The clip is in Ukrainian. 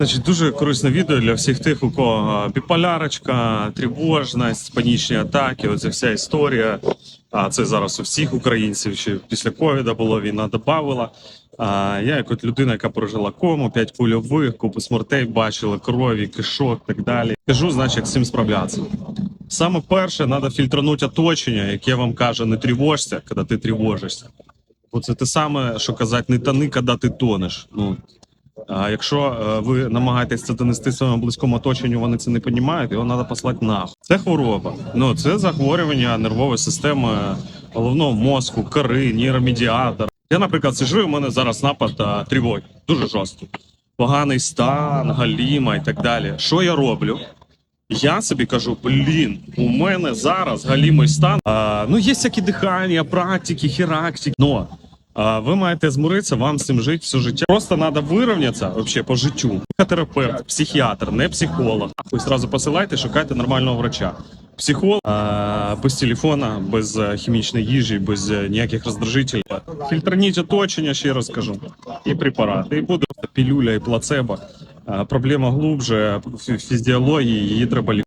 Значить, дуже корисне відео для всіх тих, у кого біполярочка, тривожність, панічні атаки. Оця вся історія. А це зараз у всіх українців. Ще після ковіда було війна додавала. А я, як от людина, яка прожила кому, п'ять польових, купу смертей бачила, крові, кишок, так далі. Кажу, значить, як з цим справлятися. Саме перше, треба фільтранути оточення, яке вам каже, не тривожся, коли ти тривожишся. Бо це те саме, що казати, не тони, коли ти тонеш. Ну, а якщо е, ви намагаєтесь це донести своєму близькому оточенню, вони це не розуміють, його треба послати нахуй. Це хвороба. Ну це захворювання нервової системи головного мозку, кори, нейромедіатор. Я, наприклад, сижу, у мене зараз напад тривоги, дуже жорсткий. Поганий стан, галіма і так далі. Що я роблю? Я собі кажу, блін, у мене зараз галімий стан. А, ну, є всякі дихання, практики, хірактики. Но ви маєте змиритися, вам з цим жити все життя. Просто треба вирівнятися вообще по життю. Психотерапевт, психіатр, не психолог. Ви сразу посилайте, шукайте нормального врача. Психолог а, без телефона, без е, хімічної їжі, без е, ніяких роздражителів. Фільтрніть оточення, ще раз кажу, і препарати. І буде пілюля і плацебо. А, Проблема глубже фізіології, її треба лікувати.